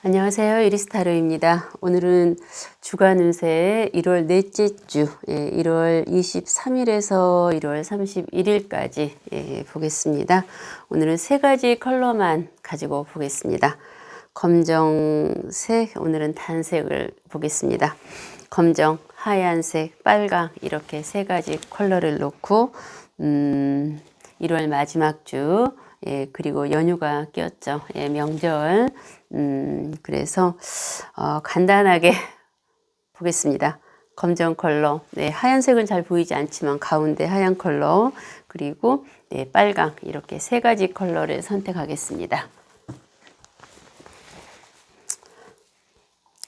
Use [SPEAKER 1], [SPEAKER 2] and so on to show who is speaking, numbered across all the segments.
[SPEAKER 1] 안녕하세요. 이리스타르입니다. 오늘은 주간 운세 1월 넷째 주, 예, 1월 23일에서 1월 31일까지 예, 보겠습니다. 오늘은 세 가지 컬러만 가지고 보겠습니다. 검정색, 오늘은 단색을 보겠습니다. 검정, 하얀색, 빨강 이렇게 세 가지 컬러를 놓고 음, 1월 마지막 주 예, 그리고 연휴가 꼈죠. 예, 명절. 음, 그래서, 어, 간단하게 보겠습니다. 검정 컬러. 네, 하얀색은 잘 보이지 않지만 가운데 하얀 컬러. 그리고, 네, 빨강. 이렇게 세 가지 컬러를 선택하겠습니다.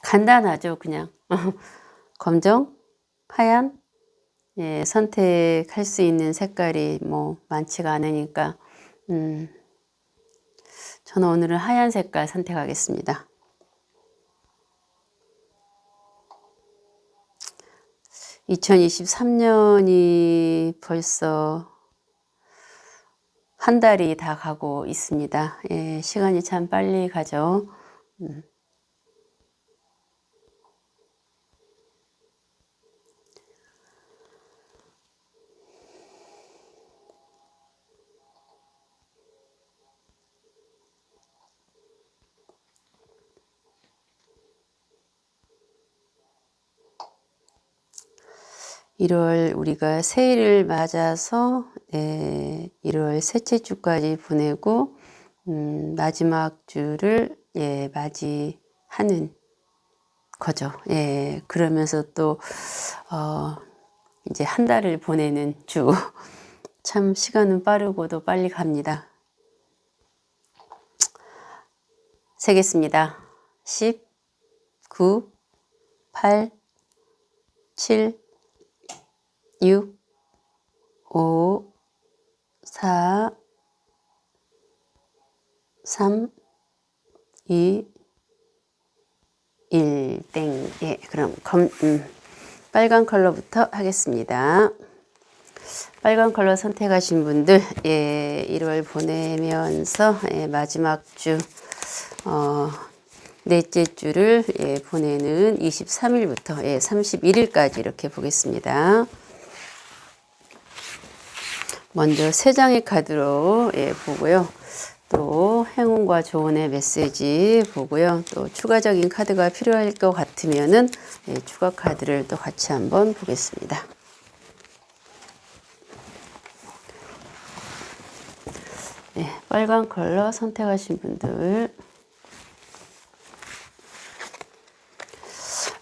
[SPEAKER 1] 간단하죠, 그냥. 검정, 하얀, 예, 선택할 수 있는 색깔이 뭐 많지가 않으니까 음, 저는 오늘은 하얀 색깔 선택하겠습니다. (2023년이) 벌써 한 달이 다 가고 있습니다. 예, 시간이 참 빨리 가죠. 음. (1월) 우리가 새해를 맞아서 예, (1월) 셋째 주까지 보내고 음, 마지막 주를 예, 맞이하는 거죠. 예, 그러면서 또 어, 이제 한 달을 보내는 주. 참 시간은 빠르고도 빨리 갑니다. 세겠습니다. 10, 9, 8, 7, 6, 5, 4, 3, 2, 1, 땡. 예, 그럼 검, 음, 빨간 컬러부터 하겠습니다. 빨간 컬러 선택하신 분들, 예, 1월 보내면서, 예, 마지막 주, 어, 넷째 주를 예, 보내는 23일부터 예, 31일까지 이렇게 보겠습니다. 먼저 세 장의 카드로 예, 보고요. 또 행운과 조언의 메시지 보고요. 또 추가적인 카드가 필요할 것 같으면은 예, 추가 카드를 또 같이 한번 보겠습니다. 예, 빨간 컬러 선택하신 분들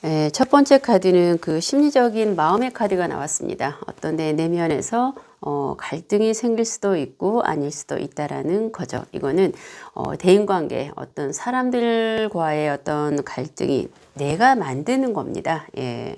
[SPEAKER 1] 예, 첫 번째 카드는 그 심리적인 마음의 카드가 나왔습니다. 어떤 내 내면에서 어, 갈등이 생길 수도 있고 아닐 수도 있다라는 거죠. 이거는 어, 대인관계 어떤 사람들과의 어떤 갈등이 내가 만드는 겁니다. 예.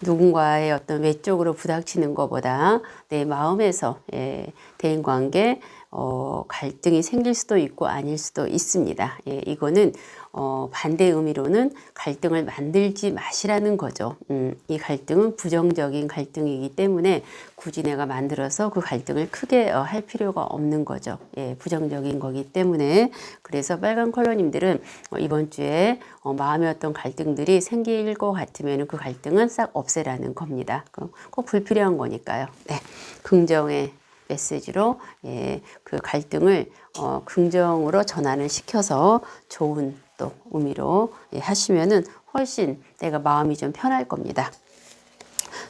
[SPEAKER 1] 누군가의 어떤 외적으로 부닥치는 것보다 내 마음에서 예, 대인관계 어, 갈등이 생길 수도 있고 아닐 수도 있습니다. 예, 이거는 어, 반대 의미로는 갈등을 만들지 마시라는 거죠. 음, 이 갈등은 부정적인 갈등이기 때문에 굳이 내가 만들어서 그 갈등을 크게 어, 할 필요가 없는 거죠. 예, 부정적인 거기 때문에 그래서 빨간 컬러님들은 어, 이번 주에 어, 마음의 어떤 갈등들이 생길 것 같으면 그 갈등은 싹 없애라는 겁니다. 꼭 불필요한 거니까요. 네, 긍정의 메시지로 예, 그 갈등을 어, 긍정으로 전환을 시켜서 좋은 또 의미로 예, 하시면은 훨씬 내가 마음이 좀 편할 겁니다.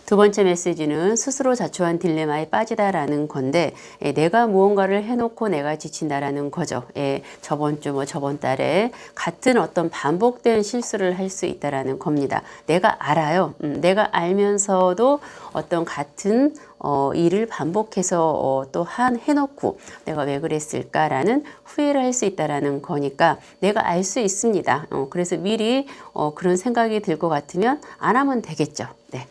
[SPEAKER 1] 두 번째 메시지는 스스로 자초한 딜레마에 빠지다라는 건데 예, 내가 무언가를 해놓고 내가 지친다라는 거죠. 예, 저번 주 뭐 저번 달에 같은 어떤 반복된 실수를 할 수 있다라는 겁니다. 내가 알아요. 음, 내가 알면서도 어떤 같은 어, 일을 반복해서 어, 또한 해놓고 내가 왜 그랬을까라는 후회를 할 수 있다라는 거니까 내가 알 수 있습니다. 어, 그래서 미리 어, 그런 생각이 들 것 같으면 안 하면 되겠죠. 네.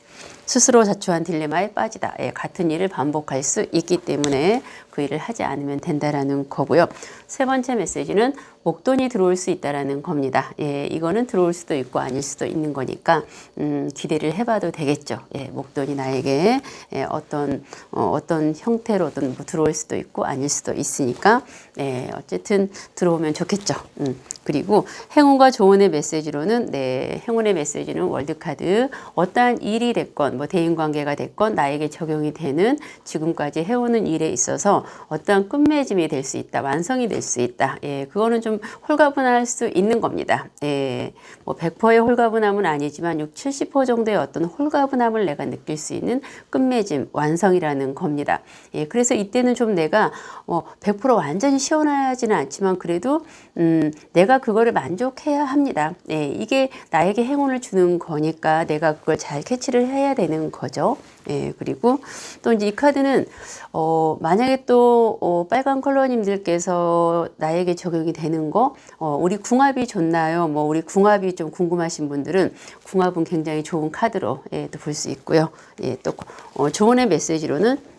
[SPEAKER 1] 스스로 자초한 딜레마에 빠지다. 예, 같은 일을 반복할 수 있기 때문에 그 일을 하지 않으면 된다라는 거고요. 세 번째 메시지는 목돈이 들어올 수 있다라는 겁니다. 예, 이거는 들어올 수도 있고 아닐 수도 있는 거니까 음, 기대를 해봐도 되겠죠. 예, 목돈이 나에게 예, 어떤 어, 어떤 형태로든 뭐 들어올 수도 있고 아닐 수도 있으니까 예, 어쨌든 들어오면 좋겠죠. 음, 그리고 행운과 조언의 메시지로는 네, 행운의 메시지는 월드카드 어떠한 일이 됐건 뭐 대인관계가 됐건 나에게 적용이 되는 지금까지 해오는 일에 있어서 어떠한 끝맺음이 될 수 있다 완성이 될 수 있다 예, 그거는 좀 홀가분할 수 있는 겁니다 예, 뭐 100%의 홀가분함은 아니지만 6, 70% 정도의 어떤 홀가분함을 내가 느낄 수 있는 끝맺음 완성이라는 겁니다 예, 그래서 이때는 좀 내가 뭐100% 완전히 시원하지는 않지만 그래도 음, 내가 그거를 만족해야 합니다. 네, 이게 나에게 행운을 주는 거니까 내가 그걸 잘 캐치를 해야 되는 거죠. 예, 그리고 또 이제 이 카드는, 어, 만약에 또, 어, 빨간 컬러님들께서 나에게 적용이 되는 거, 어, 우리 궁합이 좋나요? 뭐, 우리 궁합이 좀 궁금하신 분들은 궁합은 굉장히 좋은 카드로, 예, 또볼 수 있고요. 예, 또, 어, 조언의 메시지로는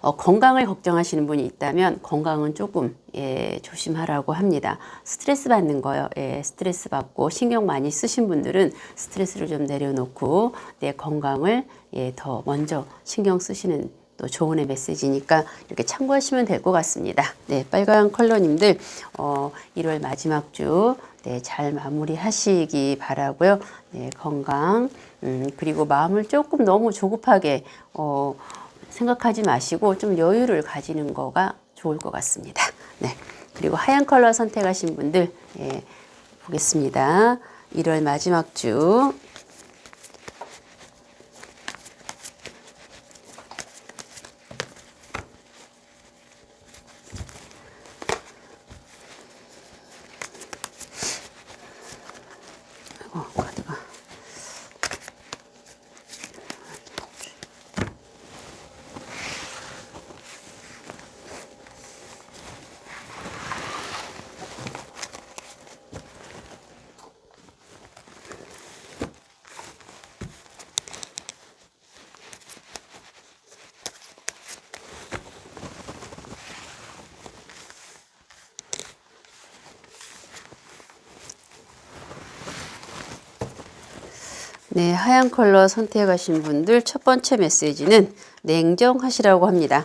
[SPEAKER 1] 어, 건강을 걱정하시는 분이 있다면 건강은 조금 예, 조심하라고 합니다. 스트레스 받는 거요. 예, 스트레스 받고 신경 많이 쓰신 분들은 스트레스를 좀 내려놓고 내 건강을 예, 더 먼저 신경 쓰시는 또 조언의 메시지니까 이렇게 참고하시면 될 것 같습니다. 네, 빨간 컬러님들 어, 1월 마지막 주 네, 잘 마무리하시기 바라고요. 네, 건강 음, 그리고 마음을 조금 너무 조급하게 어, 생각하지 마시고 좀 여유를 가지는 거가 좋을 것 같습니다. 네. 그리고 하얀 컬러 선택하신 분들 예, 보겠습니다. 1월 마지막 주 네, 하얀 컬러 선택하신 분들 첫 번째 메시지는 냉정하시라고 합니다.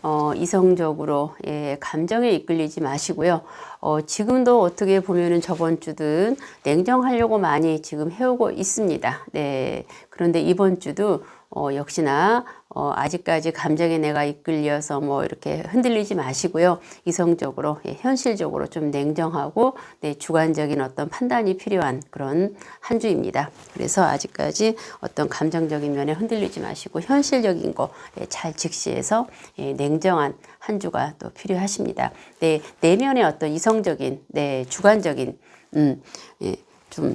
[SPEAKER 1] 어, 이성적으로 예, 감정에 이끌리지 마시고요. 어, 지금도 어떻게 보면은 저번 주든 냉정하려고 많이 지금 해오고 있습니다. 네. 그런데 이번 주도 어, 역시나 어, 아직까지 감정에 내가 이끌려서 뭐 이렇게 흔들리지 마시고요. 이성적으로, 예, 현실적으로 좀 냉정하고 네, 주관적인 어떤 판단이 필요한 그런 한 주입니다. 그래서 아직까지 어떤 감정적인 면에 흔들리지 마시고 현실적인 거잘 예, 직시해서 예, 냉정한 한 주가 또 필요하십니다. 네, 내면의 어떤 이성적인, 네, 주관적인, 음, 예, 좀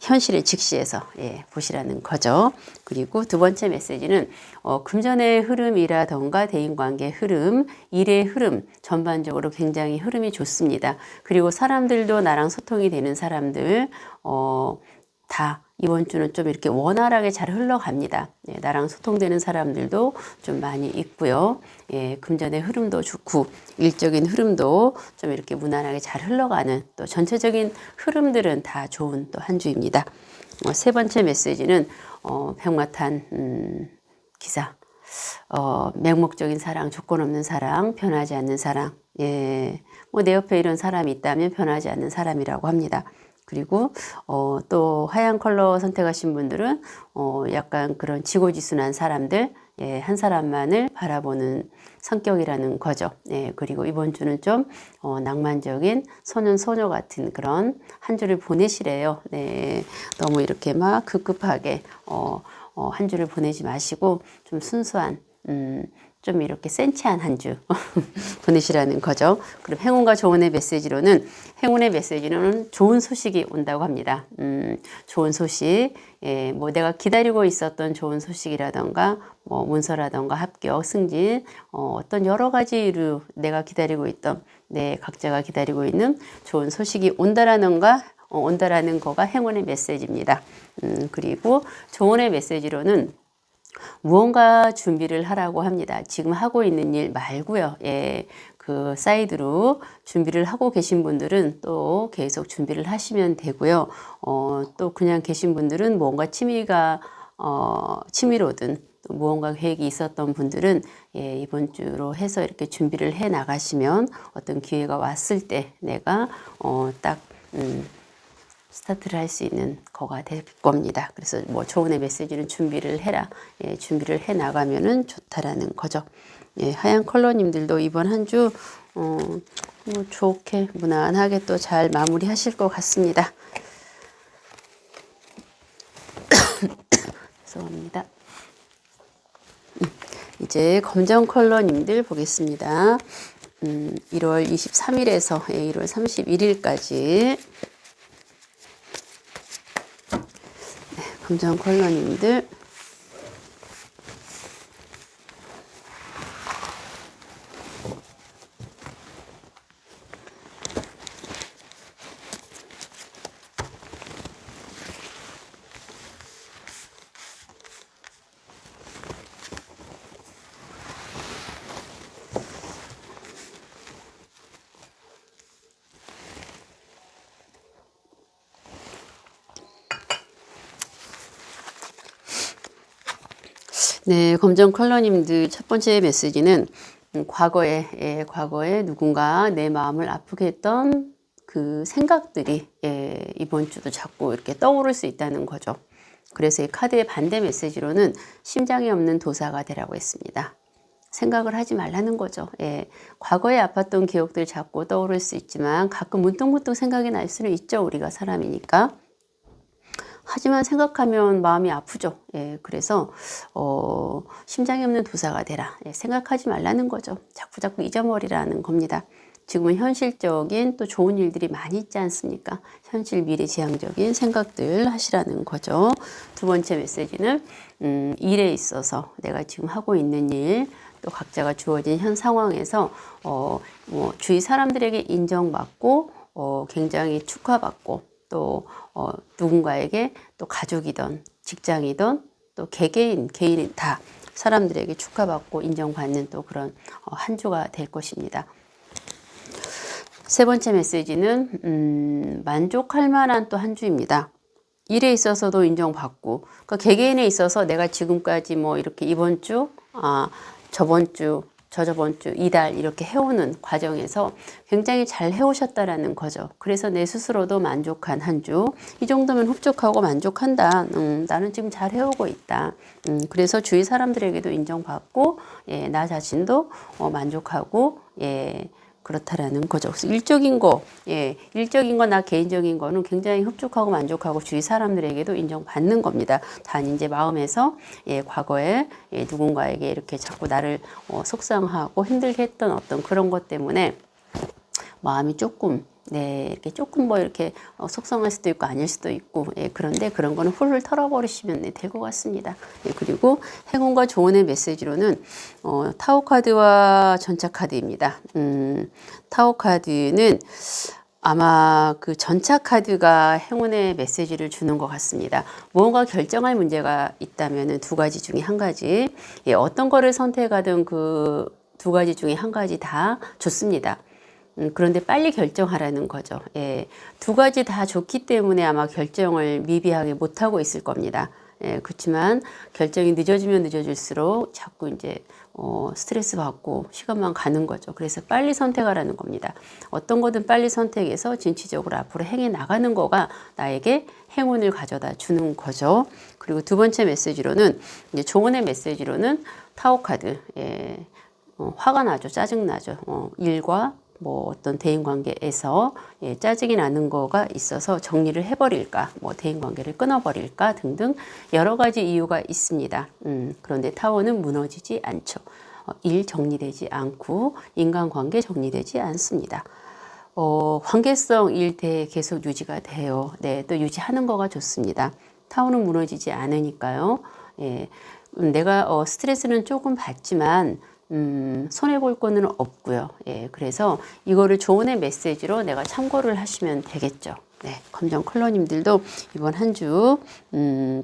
[SPEAKER 1] 현실을 직시해서 예, 보시라는 거죠. 그리고 두 번째 메시지는 어, 금전의 흐름이라던가 대인관계 흐름, 일의 흐름 전반적으로 굉장히 흐름이 좋습니다. 그리고 사람들도 나랑 소통이 되는 사람들 어, 다 이번 주는 좀 이렇게 원활하게 잘 흘러갑니다. 예, 나랑 소통되는 사람들도 좀 많이 있고요. 예, 금전의 흐름도 좋고 일적인 흐름도 좀 이렇게 무난하게 잘 흘러가는 또 전체적인 흐름들은 다 좋은 또 한 주입니다. 어, 세 번째 메시지는 어, 백마탄 음, 기사. 어, 맹목적인 사랑, 조건 없는 사랑, 변하지 않는 사랑. 예. 뭐 내 옆에 이런 사람이 있다면 변하지 않는 사람이라고 합니다. 그리고 어, 또 하얀 컬러 선택하신 분들은 어, 약간 그런 지고지순한 사람들 예, 한 사람만을 바라보는 성격이라는 거죠. 예, 그리고 이번 주는 좀 어, 낭만적인 소년 소녀 같은 그런 한 주를 보내시래요. 네, 너무 이렇게 막 급급하게 어, 어, 한 주를 보내지 마시고 좀 순수한 음, 좀 이렇게 센치한 한 주 보내시라는 거죠. 그럼 행운과 조언의 메시지로는 행운의 메시지로는 좋은 소식이 온다고 합니다. 음, 좋은 소식, 예, 뭐 내가 기다리고 있었던 좋은 소식이라던가 뭐 문서라던가 합격, 승진, 어, 어떤 여러 가지로 내가 기다리고 있던 내 각자가 기다리고 있는 좋은 소식이 온다라는가 어, 온다라는 거가 행운의 메시지입니다. 음, 그리고 조언의 메시지로는 무언가 준비를 하라고 합니다. 지금 하고 있는 일 말고요. 예. 그 사이드로 준비를 하고 계신 분들은 또 계속 준비를 하시면 되고요. 어, 또 그냥 계신 분들은 뭔가 취미가 어, 취미로든 또 무언가 계획이 있었던 분들은 예, 이번 주로 해서 이렇게 준비를 해 나가시면 어떤 기회가 왔을 때 내가 어, 딱 음, 스타트를 할 수 있는 거가 될 겁니다. 그래서 뭐 조언의 메시지는 준비를 해라. 예, 준비를 해 나가면은 좋다라는 거죠. 예, 하얀 컬러님들도 이번 한주 어, 뭐 좋게 무난하게 또 잘 마무리하실 것 같습니다. 죄송합니다. 음, 이제 검정 컬러님들 보겠습니다. 음, 1월 23일에서 1월 31일까지 검정 컬러님들 네, 검정 컬러님들 첫 번째 메시지는 음, 과거에, 예, 과거에 누군가 내 마음을 아프게 했던 그 생각들이 예, 이번 주도 자꾸 이렇게 떠오를 수 있다는 거죠. 그래서 이 카드의 반대 메시지로는 심장이 없는 도사가 되라고 했습니다. 생각을 하지 말라는 거죠. 예. 과거에 아팠던 기억들 자꾸 떠오를 수 있지만 가끔 문득문득 생각이 날 수는 있죠. 우리가 사람이니까. 하지만 생각하면 마음이 아프죠. 예, 그래서 어, 심장이 없는 도사가 되라. 예, 생각하지 말라는 거죠. 자꾸 자꾸 잊어버리라는 겁니다. 지금은 현실적인 또 좋은 일들이 많이 있지 않습니까? 현실 미래 지향적인 생각들 하시라는 거죠. 두 번째 메시지는 음, 일에 있어서 내가 지금 하고 있는 일, 또 각자가 주어진 현 상황에서 어, 뭐 주위 사람들에게 인정받고 어, 굉장히 축하받고 또 어, 누군가에게 또 가족이든 직장이든 또 개개인 개인 다 사람들에게 축하받고 인정받는 또 그런 어, 한 주가 될 것입니다. 세 번째 메시지는 음, 만족할 만한 또 한 주입니다. 일에 있어서도 인정받고 그러니까 개개인에 있어서 내가 지금까지 뭐 이렇게 이번 주, 아 저번 주 저저번 주 이달 이렇게 해오는 과정에서 굉장히 잘 해오셨다라는 거죠. 그래서 내 스스로도 만족한 한 주. 이 정도면 흡족하고 만족한다. 음, 나는 지금 잘 해오고 있다. 음, 그래서 주위 사람들에게도 인정받고, 예, 나 자신도 어, 만족하고, 예, 그렇다라는 거죠. 그래서 일적인 거, 예, 일적인 거나 개인적인 거는 굉장히 흡족하고 만족하고 주위 사람들에게도 인정받는 겁니다. 단 이제 마음에서 예, 과거에 예, 누군가에게 이렇게 자꾸 나를 어, 속상하고 힘들게 했던 어떤 그런 것 때문에 마음이 조금 네, 이렇게 조금 뭐 이렇게 어, 속상할 수도 있고 아닐 수도 있고, 예, 그런데 그런 거는 훌훌 털어버리시면 네, 될것 같습니다. 예, 그리고 행운과 조언의 메시지로는 어, 타오 카드와 전차 카드입니다. 음, 타오 카드는 아마 그 전차 카드가 행운의 메시지를 주는 것 같습니다. 무언가 결정할 문제가 있다면 두 가지 중에 한 가지, 예, 어떤 거를 선택하든 그 두 가지 중에 한 가지 다 좋습니다. 음, 그런데 빨리 결정하라는 거죠. 예, 두 가지 다 좋기 때문에 아마 결정을 미비하게 못하고 있을 겁니다. 예, 그렇지만 결정이 늦어지면 늦어질수록 자꾸 이제 어, 스트레스 받고 시간만 가는 거죠. 그래서 빨리 선택하라는 겁니다. 어떤 거든 빨리 선택해서 진취적으로 앞으로 행해 나가는 거가 나에게 행운을 가져다 주는 거죠. 그리고 두 번째 메시지로는 이제 조언의 메시지로는 타오 카드. 예, 어, 화가 나죠. 짜증 나죠. 어, 일과 뭐 어떤 대인 관계에서 예, 짜증이 나는 거가 있어서 정리를 해버릴까, 뭐 대인 관계를 끊어버릴까 등등 여러 가지 이유가 있습니다. 음, 그런데 타워는 무너지지 않죠. 어, 일 정리되지 않고 인간 관계 정리되지 않습니다. 어, 관계성 일대 계속 유지가 돼요. 네, 또 유지하는 거가 좋습니다. 타워는 무너지지 않으니까요. 예, 음, 내가 어, 스트레스는 조금 받지만 음, 손해볼 거는 없고요. 예, 그래서 이거를 조언의 메시지로 내가 참고를 하시면 되겠죠. 네, 검정 컬러님들도 이번 한 주, 음,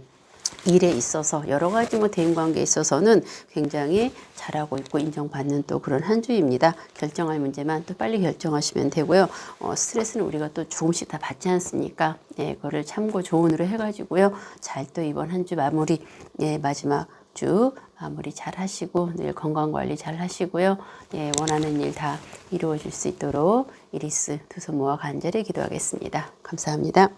[SPEAKER 1] 일에 있어서 여러 가지 뭐 대인 관계에 있어서는 굉장히 잘하고 있고 인정받는 또 그런 한 주입니다. 결정할 문제만 또 빨리 결정하시면 되고요. 어, 스트레스는 우리가 또 조금씩 다 받지 않습니까? 예, 그거를 참고 조언으로 해가지고요. 잘 또 이번 한 주 마무리, 예, 마지막 주 마무리 잘 하시고 늘 건강 관리 잘 하시고요. 예, 원하는 일 다 이루어질 수 있도록 이리스 두 손 모아 간절히 기도하겠습니다. 감사합니다.